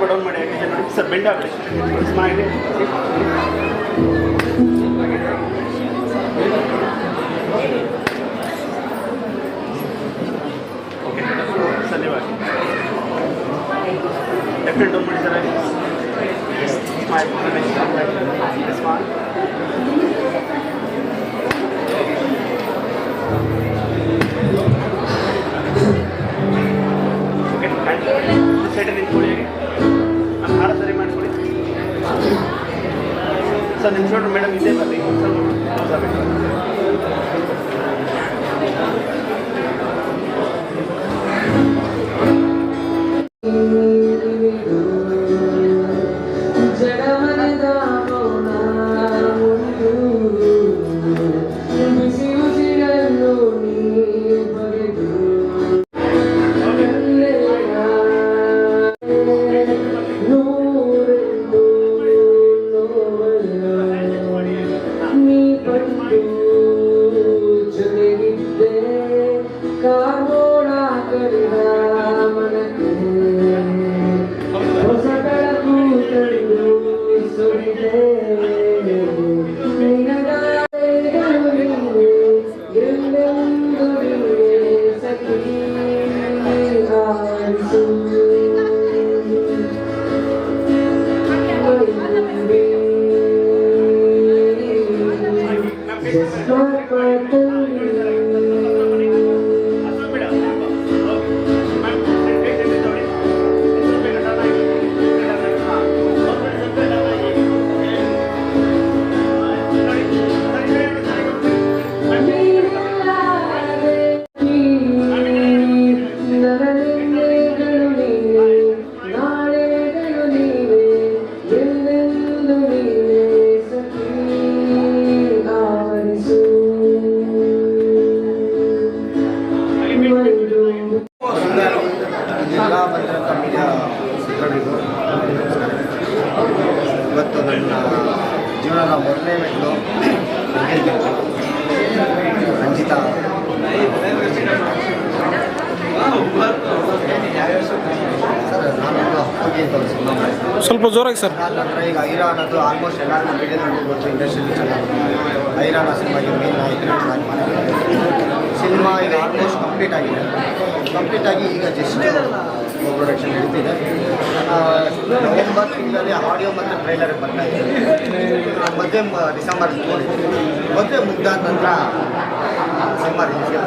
Right hand ಸ್ವಲ್ಪ down ಮಾಡಿ ಯಾಕೆ ನೋಡಿ ಸರ್ ಬೆಂಡ್ ಆಗಲಿ ಸ್ಮೈಲಿ ಓಕೆ ಸರ್ ನೀವು ಹಾಕಿ ಲೆಫ್ಟ್ ಹ್ಯಾಂಡ್ ಡೌನ್ ಮಾಡಿ ಸರ್ ಹಾಗೆ ಸ್ಮೈಲ್ ಸ್ಮೈಲ್ ಸರ್ ಸ್ವಲ್ಪ ಜೋರಾಗಿ ಸರ್. ಈಗ ಐರಾನ್ ಅದು ಆಲ್ಮೋಸ್ಟ್ ಎಲ್ಲರಿಗೂ ಮೀಡಿಯಾದಲ್ಲಿ ಗೊತ್ತು ಇಂಡಸ್ಟ್ರಿಯಲ್ಲಿ ಚೆನ್ನಾಗಿ ಐರಾನ ಸಿನಿಮಾಗೆ ಮೇನ್ ನಾಯಕನಾಗಿ ಮಾಡಿದ್ದಾರೆ ಸಿನಿಮಾ ಈಗ ಆಲ್ಮೋಸ್ಟ್ ಕಂಪ್ಲೀಟ್ ಆಗಿದೆ. ಕಂಪ್ಲೀಟ್ ಆಗಿ ಈಗ ಜಸ್ಟ್ ಪ್ರೊಡಕ್ಷನ್ ನಡೀತಿದೆ. ನವೆಂಬರ್ ತಿಂಗಳಲ್ಲಿ ಆಡಿಯೋ ಮತ್ತು ಟ್ರೈಲರ್ ಬರ್ತಾ ಇದೆ. ಮಧ್ಯೆ ಡಿಸೆಂಬರ್ ಮದುವೆ ಮುಗ್ದಾದ ನಂತರ ಸಿನಿಮಾ ರಿಲೀಸ್ಗೆ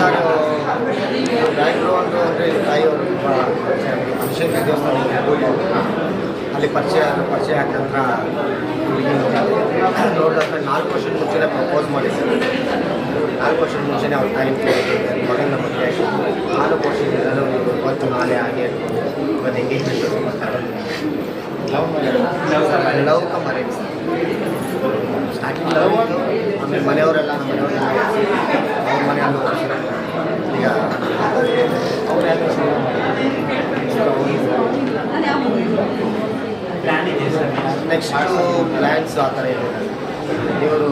ಸರ್ ಡಾಕ್ಟ್ರು ಒಂದು ಅಂದರೆ ತಾಯಿಯವರು. ತುಂಬ ಅಭಿಷೇಕ ದೇವಸ್ಥಾನ ಹೋಗಿ ಅಲ್ಲಿ ಪರಿಚಯ. ಪರಿಚಯ ಆದ ನಂತರ ನೋಡಿದ್ರೆ ನಾಲ್ಕು ವರ್ಷದ ಮುಂಚೆನೇ ಪ್ರಪೋಸ್ ಮಾಡಿದ್ದೆ ನಾಲ್ಕು ವರ್ಷದ ಮುಂಚೆನೇ ಅವ್ರ ಟೈಮ್ ಮಗನ ಬಗ್ಗೆ ನಾಲ್ಕು ವರ್ಷದಿಂದ ನಾನು ಇವತ್ತು ನಾಳೆ ಹಾಗೆ ಇವತ್ತು engagement love come arrange starting love ಆಮೇಲೆ ಮನೆಯವರೆಲ್ಲ ನಮ್ಮ ಮನೆಯವರೆಲ್ಲ ಅವ್ರ ಮನೆಯಲ್ಲೂ ಈಗ ಅವ್ರು ಯಾಕೆ ನೆಕ್ಸ್ಟು ಪ್ಲ್ಯಾನ್ಸ್ ಆ ಥರ ಇದೆ ಇವರು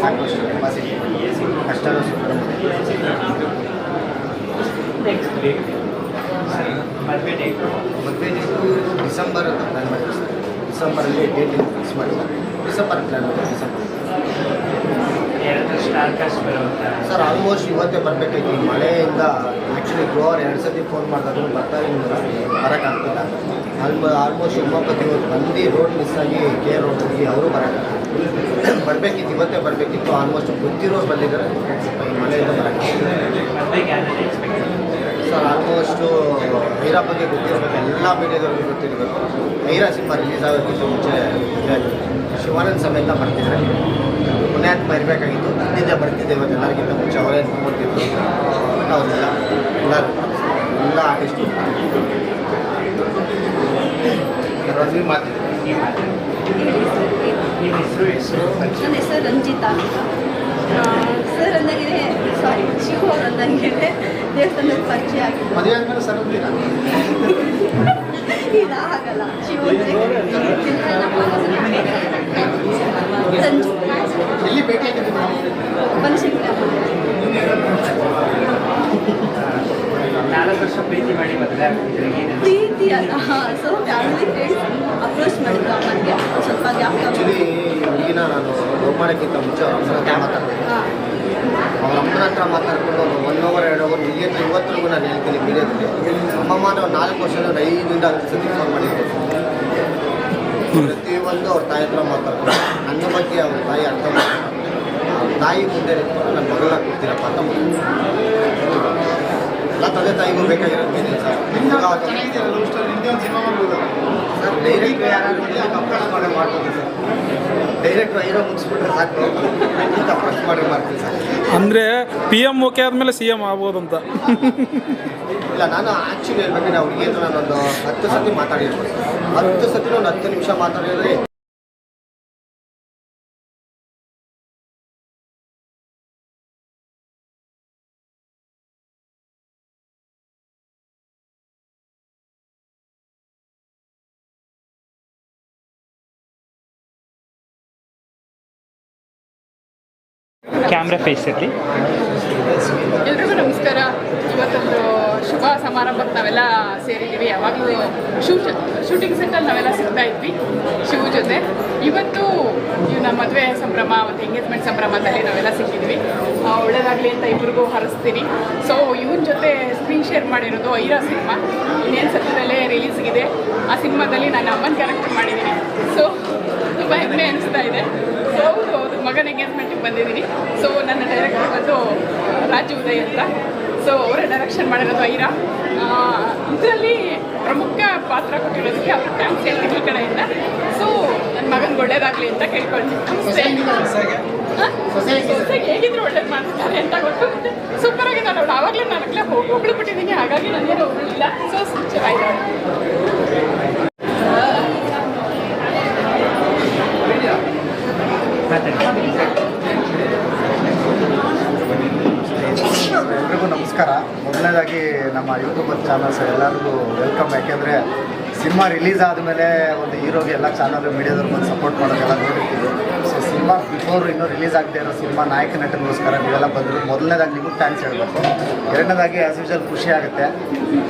ಸಾಕಷ್ಟು ಕೆಪಾಸಿಟಿ ಕಷ್ಟನೂ ಮದುವೆ ಡೇಟು ಡಿಸೆಂಬರ್ ಅಂತ ಪ್ಲ್ಯಾನ್ ಮಾಡಿದ್ರು ಸರ್ ಡಿಸೆಂಬರಲ್ಲಿ ಡೇಟ್ ಫಿಕ್ಸ್ ಮಾಡಿದ್ದಾರೆ. ಡಿಸೆಂಬರ್ ಪ್ಲ್ಯಾನ್ ಮಾಡಿದ್ವಿ ಡಿಸೆಂಬರ್ ಸರ್ ಆಲ್ಮೋಸ್ಟ್ ಇವತ್ತೇ ಬರಬೇಕಾಯ್ತು. ಈ ಮಳೆಯಿಂದ ಆ್ಯಕ್ಚುಲಿ ಗೋವರ್ ಎರಡು ಸತಿ ಫೋನ್ ಮಾಡಿದ್ರು ಇಲ್ಲ. ಬರೋಕ್ಕಾಗ್ತಿಲ್ಲ ಆಲ್ಮ ಆಲ್ಮೋಸ್ಟ್ ಒಂಬತ್ತು ಇವತ್ತು ಬಂದು ರೋಡ್ ಮಿಸ್ ಆಗಿ ಕೆ ರೋಡ್ ಹೋಗಿ ಅವರು ಬರೋಕ್ಕಾಗ್ತಿಲ್ಲ ಬರಬೇಕಿತ್ತು ಇವತ್ತೇ ಬರಬೇಕಿತ್ತು. ಆಲ್ಮೋಸ್ಟ್ ಗೊತ್ತಿರೋರು ಬಂದಿದ್ದಾರೆ. ಈ ಮಳೆಯಿಂದ ಬರೋಕ್ಕಾಗ್ತಿಲ್ಲ ಸರ್ ಆಲ್ಮೋಸ್ಟು ಐರಾ ಬಗ್ಗೆ ಗೊತ್ತಿರಬೇಕು ಎಲ್ಲ ಮೀಡಿಯಾದವ್ರಿಗೂ ಗೊತ್ತಿರಬೇಕು. ಐರಾ ಸಿನಿಮಾ ರಿಲೀಸ್ ಆಗೋದಕ್ಕಿಂತ ಮುಂಚೆ. ಶಿವಾನಂದ್ ಸಮೇತ ಬರ್ತಿದ್ದಾರೆ. ಪುಣ್ಯಾತ್ಮ ಇರಬೇಕಾಗಿತ್ತು. ಬರ್ತಿದ್ದೆ ಇವತ್ತು ಎಲ್ಲರಿಗಿಂತ ಮುಂಚೆ ಅವರೇ ನೋಡ್ತಿದ್ರು ಬಟ್ ಅವರೆಲ್ಲ ಎಲ್ಲರೂ ಎಲ್ಲ ಆರ್ಟಿಸ್ಟು ರವಿ ಮಾತಿದ್ರು ನನ್ನ ಹೆಸರು ರಂಜಿತಾ ಅಂತ. ಸರ್ ಅಂದಾಗೆ ಸಾರಿ ಶಿವ ಅವ್ರು ಅಂದಂಗೆ ದೇವಸ್ಥಾನದ ಪರಿಚಯ ಆಗಿದೆ ಮದುವೆ ಆದಮೇಲೆ ಸರ್ ಇಲ್ಲ ಆಗಲ್ಲ ಶಿವ ನಾನು ಲವ್ ಮಾಡೋಕ್ಕಿಂತ ಮುಂಚೆ ಅವ್ರ ಅಮ್ಮನ ಹತ್ರ ಅವ್ರ ಅಮ್ಮನ ಹತ್ರ ಮಾತಾಡ್ಕೊಂಡು ಒಂದು ಒನ್ ಅವರ್ ಎರಡು ಅವರ್ ಮೀಡಿಯೇಟ್ ಇವತ್ತಿಗೂ ನಾನು ಹೇಳ್ತೀನಿ ಮೀಡಿಯೇಟ್ಗೆ ಅಮ್ಮಮ್ಮ ನಾವು ನಾಲ್ಕು ವರ್ಷದ ಐದರಿಂದ ಹತ್ತು ಸತಿ ಫೋನ್ ಮಾಡಿದ್ದೆ. ಪ್ರತಿಯೊಂದು ಅವ್ರ ತಾಯಿ ಹತ್ರ ಮಾತಾಡ್ತಾರೆ ನನ್ನ ಬಗ್ಗೆ ಅವ್ರ ತಾಯಿ ಅರ್ಥ ಮಾಡ್ತಾರೆ ತಾಯಿ ಮುಂದೆ ನಿಂತ್ಕೊಂಡು ನನ್ನ ಮಗಳನ್ನ ಕೊಡ್ತೀರಪ್ಪ ಅಂತ. ಎಲ್ಲ ತಂದೆ ತಾಯಿಗೂ ಬೇಕಾಗಿರೋದು ಸರ್. ಡೈರೆಕ್ಟ್ ಯಾರು ಮಾಡ್ಬೋದು ಸರ್. ಡೈರೆಕ್ಟ್ ಮುಗಿಸ್ಬಿಟ್ರೆ ಸಾಕು. ಇಂಥ ಅಪ್ರೋಚ್ ಮಾಡಿ ಮಾಡ್ತೀನಿ ಸರ್ ಅಂದರೆ ಪಿ ಎಂ ಓಕೆ ಆದಮೇಲೆ ಸಿ ಎಂ ಆಗ್ಬೋದಂತ. ಇಲ್ಲ ನಾನು ಆ್ಯಕ್ಚುಲಿ ಹೇಳ್ಬೇಕಂದ್ರೆ ಅವ್ರಿಗೆ ಏನು ನಾನೊಂದು ಹತ್ತು ಸತಿ ಮಾತಾಡಿರ್ಬೋದು. ಹತ್ತು ಸತಿ ಒಂದು ಹತ್ತು ನಿಮಿಷ ಮಾತಾಡಿದ್ರೆ ಕ್ಯಾಮ್ರಾ ಫೇಸ್ ಇರಲಿ. ಎಲ್ರಿಗೂ ನಮಸ್ಕಾರ. ಇವತ್ತೊಂದು ಶುಭ ಸಮಾರಂಭಕ್ಕೆ ನಾವೆಲ್ಲ ಸೇರಿದ್ದೀವಿ. ಯಾವಾಗಲೂ ಶೂ ಶೂಟಿಂಗ್ ಸೆಟ್ಟಲ್ಲಿ ನಾವೆಲ್ಲ ಸಿಗ್ತಾ ಇದ್ವಿ ಶಿವ ಜೊತೆ. ಇವತ್ತು ಇವ್ ನಮ್ಮ ಮದುವೆ ಸಂಭ್ರಮ ಮತ್ತು ಎಂಗೇಜ್ಮೆಂಟ್ ಸಂಭ್ರಮದಲ್ಲಿ ನಾವೆಲ್ಲ ಸಿಕ್ಕಿದ್ವಿ ಒಳ್ಳೇದಾಗಲಿ ಅಂತ ಇಬ್ರಿಗೂ ಹರಿಸ್ತೀನಿ. ಸೊ ಇವನ ಜೊತೆ ಸ್ಕ್ರೀನ್ ಶೇರ್ ಮಾಡಿರೋದು ಐರಾ ಸಿನಿಮಾ. ಇನ್ನೇನು ಸದ್ಯದಲ್ಲೇ ಇದೆ. ಆ ಸಿನಿಮಾದಲ್ಲಿ ನಾನು ಅಮ್ಮನ ಕ್ಯಾರೆಕ್ಟರ್ ಮಾಡಿದ್ದೀನಿ. ಸೊ ತುಂಬ ಹೆಮ್ಮೆ ಅನಿಸ್ತಾ ಇದೆ. ಸೊ ಮಗನ ಎಂಗೇಜ್ಮೆಂಟಿಗೆ ಬಂದಿದ್ದೀನಿ. ಸೊ ನನ್ನ ಡೈರೆಕ್ಟರ್ ಬಂದು ರಾಜು ಉದಯ್ ಅಂತ. ಸೊ ಅವರ ಡೈರೆಕ್ಷನ್ ಮಾಡಿರೋದು ಐರಾ. ಇದರಲ್ಲಿ ಪ್ರಮುಖ ಪಾತ್ರ ಕೊಟ್ಟಿರೋದಕ್ಕೆ ಅವ್ರ ಥ್ಯಾಂಕ್ಸ್ ಹೇಳ್ತೀನಿ ಈ ಕಡೆಯಿಂದ. ಸೊ ನನ್ನ ಮಗನಿಗೆ ಒಳ್ಳೇದಾಗಲಿ ಅಂತ ಕೇಳ್ಕೊಳ್ತೀನಿ ಹೇಗಿದ್ರು ಒಳ್ಳೇದು ಮಾಡ್ತಾರೆ ಅಂತ ಗೊತ್ತು. ಸೂಪರ್ ಆಗಿದೆ. ಅವಳು ಆವಾಗಲೇ ನಾಲ್ಕಲೇ ಹೋಗಿ ಹೋಗ್ಬಿಟ್ಟಿದ್ದೀನಿ ಹಾಗಾಗಿ ನನಗೇನು ಹೋಗಲಿಲ್ಲ. ಸೊ ಚೆನ್ನಾಗಿದೆ ಎಲ್ರಿಗೂ ನಮಸ್ಕಾರ ಮೊದಲನೇದಾಗಿ ನಮ್ಮ ಯೂಟ್ಯೂಬ್ ಚಾನಲ್ಸ್ ಎಲ್ಲರಿಗೂ ವೆಲ್ಕಮ್. ಯಾಕೆಂದರೆ ಸಿನಿಮಾ ರಿಲೀಸ್ ಆದಮೇಲೆ ಒಂದು ಹೀರೋಗೆ ಎಲ್ಲ ಚಾನಲ್ ಮೀಡಿಯಾದವ್ರು ಬಂದು ಸಪೋರ್ಟ್ ಮಾಡೋದೆಲ್ಲ ನೋಡಿರ್ತೀವಿ. ಸೊ ಸಿನಿಮಾ ಬಿಫೋರ್ ಇನ್ನೂ ರಿಲೀಸ್ ಆಗದೆ ಇರೋ ಸಿನಿಮಾ ನಾಯಕ ನಟನಿಗೋಸ್ಕರ ನೀವೆಲ್ಲ ಬಂದರು ಮೊದಲನೇದಾಗಿ ನಿಮಗೆ ಥ್ಯಾಂಕ್ಸ್ ಹೇಳಬೇಕು. ಎರಡನೇದಾಗಿ ಆಸ್ ಯೂಶಲ್ ಖುಷಿ ಆಗುತ್ತೆ.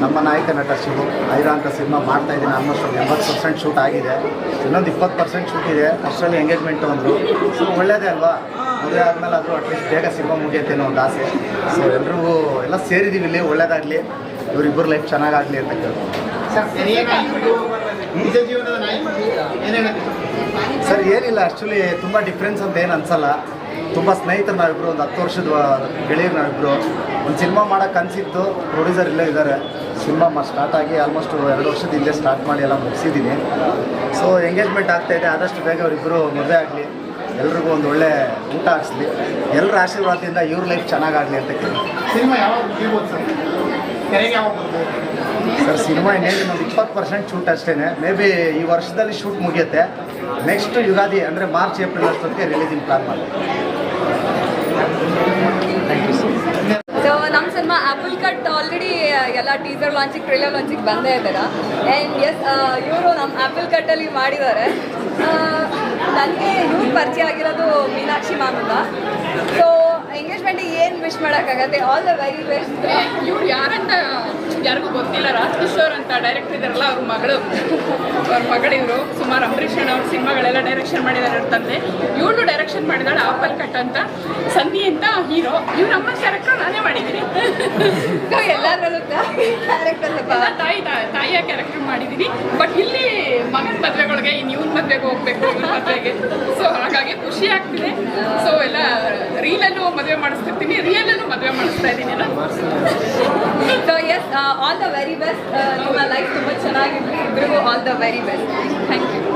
ನಮ್ಮ ನಾಯಕ ನಟ ಶಿವು ಐರಾ ಅಂತ ಸಿನಿಮಾ ಮಾಡ್ತಾ ಇದ್ದೀನಿ. ಆಲ್ಮೋಸ್ಟ್ ಒಂದು ಎಂಬತ್ತು ಪರ್ಸೆಂಟ್ ಶೂಟ್ ಆಗಿದೆ. ಇನ್ನೊಂದು ಇಪ್ಪತ್ತು ಪರ್ಸೆಂಟ್ ಶೂಟ್ ಇದೆ. ಅಷ್ಟರಲ್ಲಿ ಎಂಗೇಜ್ಮೆಂಟ್ ಅಂದರು ಸೊ ಒಳ್ಳೇದೇ ಅಲ್ವಾ? ಮದುವೆ ಆದಮೇಲೆ ಆದರೂ ಅಟ್ಲೀಸ್ಟ್ ಬೇಗ ಸಿನಿಮಾ ಮುಗಿಯುತ್ತೆ ಅನ್ನೋ ಒಂದು ಆಸೆ. ಸೊ ಎಲ್ರಿಗೂ ಎಲ್ಲ ಸೇರಿದ್ದೀವಿ ಇಲ್ಲಿ ಒಳ್ಳೇದಾಗಲಿ. ಇವರಿಬ್ಬರು ಲೈಫ್ ಚೆನ್ನಾಗಾಗಲಿ ಅಂತ ಕೇಳ್ಬೋದು ಸರ್ ಏನಿಲ್ಲ ಆ್ಯಕ್ಚುಲಿ ತುಂಬ ಡಿಫ್ರೆನ್ಸ್ ಅಂತ ಏನು ಅನ್ಸಲ್ಲ. ತುಂಬ ಸ್ನೇಹಿತರು ನಾವಿಬ್ಬರು ಒಂದು ಹತ್ತು ವರ್ಷದ ಗೆಳೆಯರು ನಾವಿಬ್ಬರು ಒಂದು ಸಿನಿಮಾ ಮಾಡೋಕೆ ಅನಿಸಿತ್ತು ಪ್ರೊಡ್ಯೂಸರ್ ಇಲ್ಲೇ ಇದ್ದಾರೆ. ಸಿನಿಮಾ ಸ್ಟಾರ್ಟ್ ಆಗಿ ಆಲ್ಮೋಸ್ಟ್ ಎರಡು ವರ್ಷದ ಇಲ್ಲೇ ಸ್ಟಾರ್ಟ್ ಮಾಡಿ ಎಲ್ಲ ಮುಗಿಸಿದ್ದೀನಿ. ಸೊ ಎಂಗೇಜ್ಮೆಂಟ್ ಆಗ್ತಾಯಿದೆ ಆದಷ್ಟು ಬೇಗ ಅವರಿಬ್ಬರು ಮದುವೆ ಆಗಲಿ. ಎಲ್ರಿಗೂ ಒಂದು ಒಳ್ಳೆ ಊಟ ಹಾಕ್ಸ್ಲಿ. ಎಲ್ಲರ ಆಶೀರ್ವಾದದಿಂದ ಇವ್ರ ಲೈಫ್ ಚೆನ್ನಾಗಾಗಲಿ ಅಂತ ಕೇಳಿ. ಸಿನಿಮಾ ಯಾವಾಗ ಸರ್? ಸಿನಿಮಾ ಇನ್ನೇನು ಒಂದು ಇಪ್ಪತ್ತು ಪರ್ಸೆಂಟ್ ಶೂಟ್ ಅಷ್ಟೇ ಮೇ ಬಿ ಈ ವರ್ಷದಲ್ಲಿ ಶೂಟ್ ಮುಗಿಯುತ್ತೆ. ನೆಕ್ಸ್ಟ್ ಯುಗಾದಿ ಅಂದರೆ ಮಾರ್ಚ್ ಏಪ್ರಿಲ್ ಅಷ್ಟೊತ್ತಿಗೆ ರಿಲೀಸಿಂಗ್ ಪ್ಲಾನ್ ಮಾಡ್ತೀವಿ ಸೊ ನಮ್ಮ ಸಿನಿಮಾ ಆ್ಯಪಲ್ ಕಟ್ ಆಲ್ರೆಡಿ ಎಲ್ಲ ಟೀಸರ್ ಲಾಂಚಿಗೆ ಟ್ರೇಲರ್ ಲಾಂಚಿಗೆ ಬಂದೇ ಇದ್ದಾರೆ ಆ್ಯಂಡ್ ಎಸ್ ಇವರು ನಮ್ಮ ಆ್ಯಪಲ್ ಕಟ್ಟಲ್ಲಿ ಮಾಡಿದ್ದಾರೆ. ನನಗೆ ಇವ್ರು ಪರಿಚಯ ಆಗಿರೋದು ಮೀನಾಕ್ಷಿ ಅಂತ ಸೊ ಎಂಗೇಜ್ಮೆಂಟಿಗೆ ಏನು ವಿಶ್ ಮಾಡೋಕ್ಕಾಗತ್ತೆ? ಆಲ್ ದ ವೆರಿ ಬೆಸ್ಟ್ ಇವ್ರು ಯಾರಂತ ಯಾರಿಗೂ ಗೊತ್ತಿಲ್ಲ. ರಾಜ್ಕಿಶೋರ್ ಅಂತ ಡೈರೆಕ್ಟರ್ ಇದಾರಲ್ಲ ಅವ್ರ ಮಗಳು. ಅವ್ರ ಮಗಳಿವರು ಸುಮಾರು ಅಂಬರೀಷ್ ಅವ್ರ ಸಿನಿಮಾಗಳೆಲ್ಲ ಡೈರೆಕ್ಷನ್ ಮಾಡಿದ್ದಾರೆ ಅವ್ರ ತಂದೆ. ಇವಳು ಡೈರೆಕ್ಷನ್ ಮಾಡಿದಾಳೆ ಆಪಲ್ ಕಟ್ ಅಂತ. ಸನ್ನಿ ಅಂತ ಹೀರೋ ಇವ್ರ ಅಮ್ಮ ಕ್ಯಾರೆಕ್ಟರ್ ನಾನೇ ಮಾಡಿದ್ದೀನಿ. ಎಲ್ಲರಲ್ಲೂ ತಾಯಿ ತಾಯಿಯ ಕ್ಯಾರೆಕ್ಟರ್ ಮಾಡಿದ್ದೀನಿ. ಬಟ್ ಇಲ್ಲಿ ಮಗನ ಮದುವೆಗಳಿಗೆ ಇನ್ನು ಇವ್ನ ಮದುವೆಗೆ ಹೋಗ್ಬೇಕು, ಇವ್ನ ಮದುವೆಗೆ. ಸೊ ಹಾಗಾಗಿ ಖುಷಿ ಆಗ್ತಿದೆ. ಸೊ ಎಲ್ಲ ರೀಲಲ್ಲೂ ಮದುವೆ ಮಾಡಿಸ್ತಿರ್ತೀನಿ ರಿಯಲಲ್ಲೂ ಮದುವೆ ಮಾಡಿಸ್ತಾ ಇದ್ದೀನಿ yes all the very best ನಿಮ್ಮ ಲೈಫ್ ತುಂಬ ಚೆನ್ನಾಗಿರಲಿ. ಇಬ್ಬರಿಗೂ all the very best thank you